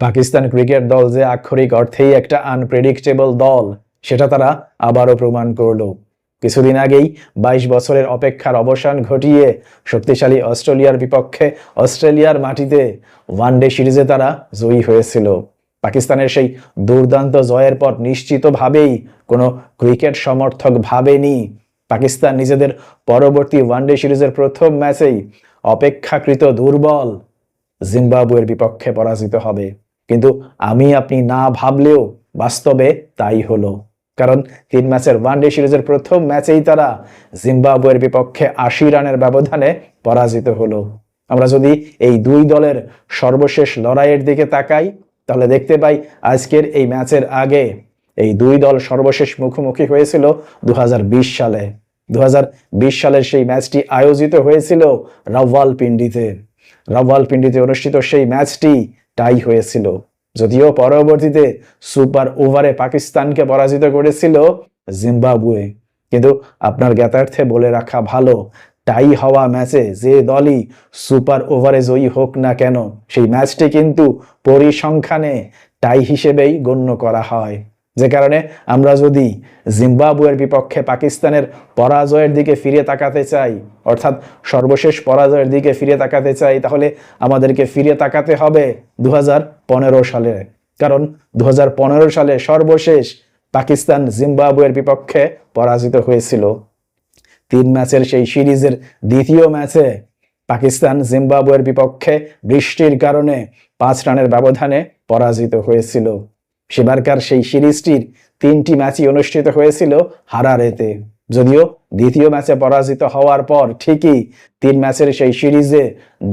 Pakistan cricket দল যে আক্ষরিক অর্থেই একটা আনপ্রেডিক্টেবল দল, সেটা তারা আবারও প্রমাণ করল। কিছুদিন আগেই বাইশ বছরের অপেক্ষার অবসান ঘটিয়ে শক্তিশালী অস্ট্রেলিয়ার বিপক্ষে অস্ট্রেলিয়ার মাটিতে ওয়ানডে সিরিজে তারা জয়ী হয়েছিল। পাকিস্তানের সেই দুর্দান্ত জয়ের পর নিশ্চিতভাবেই কোনো ক্রিকেট সমর্থক ভাবেনি। পাকিস্তান নিজেদের পরবর্তী ওয়ানডে সিরিজের প্রথম ম্যাচেই অপেক্ষাকৃত দুর্বল জিম্বাবুয়ের বিপক্ষে পরাজিত হবে। কিন্তু আমি, আপনি না ভাবলেও বাস্তবে তাই হলো। কারণ তিন ম্যাচের ওয়ানডে সিরিজের প্রথম ম্যাচেই তারা জিম্বাবুয়ের বিপক্ষে আশি রানের ব্যবধানে পরাজিত হলো। আমরা যদি এই দুই দলের সর্বশেষ লড়াইয়ের দিকে তাকাই, তাহলে দেখতে পাই আজকের এই ম্যাচের আগে এই দুই দল সর্বশেষ মুখোমুখি হয়েছিল দু হাজার বিশ সালে। দু হাজার বিশ সালের সেই ম্যাচটি আয়োজিত হয়েছিল রাওয়ালপিন্ডিতে। রাওয়ালপিন্ডিতে অনুষ্ঠিত সেই ম্যাচটি টাই হয়েছিল। যদিও পরবর্তীতে সুপার ওভারে পাকিস্তানকে পরাজিত করেছিল জিম্বাবুয়ে। কিন্তু আপনার জ্ঞাতার্থে বলে রাখা ভালো, টাই হওয়া ম্যাচে যে দলই সুপার ওভারে জয়ী হোক না কেন, সেই ম্যাচটি কিন্তু পরিসংখ্যানে টাই হিসেবেই গণ্য করা হয়। যে কারণে আমরা যদি জিম্বাবুয়ের বিপক্ষে পাকিস্তানের পরাজয়ের দিকে ফিরে তাকাতে চাই, অর্থাৎ সর্বশেষ পরাজয়ের দিকে ফিরে তাকাতে চাই, তাহলে আমাদেরকে ফিরে তাকাতে হবে দু হাজার পনেরো সালে। কারণ দু হাজার পনেরো সালে সর্বশেষ পাকিস্তান জিম্বাবুয়ের বিপক্ষে পরাজিত হয়েছিল। তিন ম্যাচের সেই সিরিজের দ্বিতীয় ম্যাচে পাকিস্তান জিম্বাবুয়ের বিপক্ষে বৃষ্টির কারণে পাঁচ রানের ব্যবধানে পরাজিত হয়েছিল। সেবারকার সেই সিরিজটির তিনটি ম্যাচই অনুষ্ঠিত হয়েছিল হারারেতে। যদিও দ্বিতীয় ম্যাচে পরাজিত হওয়ার পর ঠিকই তিন ম্যাচের সেই সিরিজে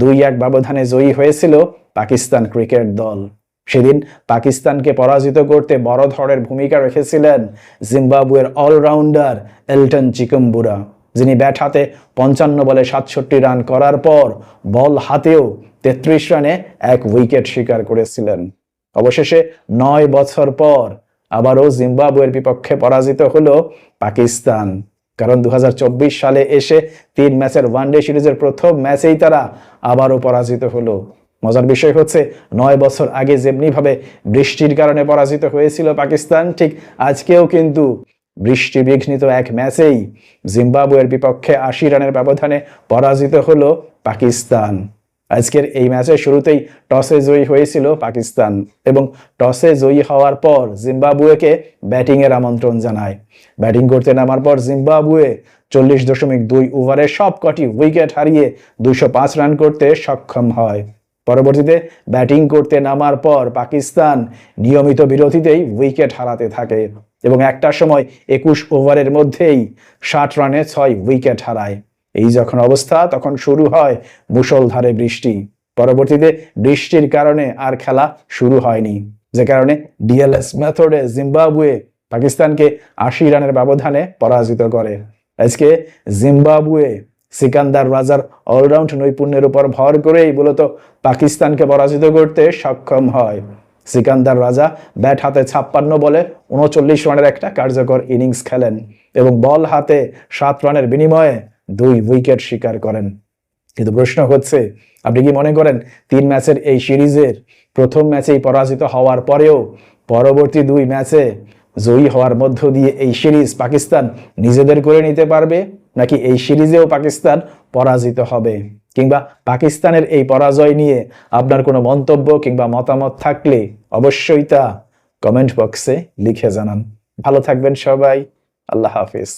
দুই এক ব্যবধানে জয়ী হয়েছিল পাকিস্তান ক্রিকেট দল। সেদিন পাকিস্তানকে পরাজিত করতে বড় ধরনের ভূমিকা রেখেছিলেন জিম্বাবুয়ের অলরাউন্ডার এলটন চিকম্বুরা, যিনি ব্যাট হাতে পঞ্চান্ন বলে সাতষট্টি রান করার পর বল হাতেও তেত্রিশ রানে এক উইকেট শিকার করেছিলেন। অবশেষে নয় বছর পর আবারও জিম্বাবুয়ের বিপক্ষে পরাজিত হলো পাকিস্তান। কারণ দু হাজার চব্বিশ সালে এসে তিন ম্যাচের ওয়ানডে সিরিজের প্রথম ম্যাচেই তারা আবারও পরাজিত হলো। মজার বিষয় হচ্ছে, নয় বছর আগে যেমনিভাবে বৃষ্টির কারণে পরাজিত হয়েছিল পাকিস্তান, ঠিক আজকেও কিন্তু বৃষ্টি বিঘ্নিত এক ম্যাচেই জিম্বাবুয়ের বিপক্ষে আশি রানের ব্যবধানে পরাজিত হলো পাকিস্তান। আজকের এই ম্যাচের শুরুতেই টসে জয়ী হয়েছিল পাকিস্তান এবং টসে জয়ী হওয়ার পর জিম্বাবুয়েকে ব্যাটিংয়ের আমন্ত্রণ জানায়। ব্যাটিং করতে নামার পর জিম্বাবুয়ে চল্লিশ দশমিক দুই ওভারে সব কটি উইকেট হারিয়ে দুইশো পাঁচ রান করতে সক্ষম হয়। পরবর্তীতে ব্যাটিং করতে নামার পর পাকিস্তান নিয়মিত বিরতিতেই উইকেট হারাতে থাকে এবং একটার সময় একুশ ওভারের মধ্যেই ষাট রানে ছয় উইকেট হারায়। এই যখন অবস্থা, তখন শুরু হয় মুষলধারে বৃষ্টি। পরবর্তীতে বৃষ্টির কারণে আর খেলা শুরু হয়নি। যে কারণে ডিএলএস মেথডে জিম্বাবুয়ে পাকিস্তানকে আশি রানের ব্যবধানে পরাজিত করে। আজকে জিম্বাবুয়ে সিকান্দার রাজার অলরাউন্ড নৈপুণ্যের উপর ভর করেই মূলত পাকিস্তানকে পরাজিত করতে সক্ষম হয়। সিকান্দার রাজা ব্যাট হাতে ছাপ্পান্ন বলে উনচল্লিশ রানের একটা কার্যকর ইনিংস খেলেন এবং বল হাতে সাত রানের বিনিময়ে দুই উইকেট শিকার করেন। কিন্তু প্রশ্ন হচ্ছে, আপনি কি মনে করেন তিন ম্যাচের এই সিরিজের প্রথম ম্যাচেই পরাজিত হওয়ার পরেও পরবর্তী দুই ম্যাচে জয়ী হওয়ার মধ্য দিয়ে এই সিরিজ পাকিস্তান নিজেদের করে নিতে পারবে, নাকি এই সিরিজেও পাকিস্তান পরাজিত হবে? কিংবা পাকিস্তানের এই পরাজয় নিয়ে আপনার কোনো মন্তব্য কিংবা মতামত থাকলে অবশ্যই তা কমেন্ট বক্সে লিখে জানান। ভালো থাকবেন সবাই, আল্লাহ হাফিজ।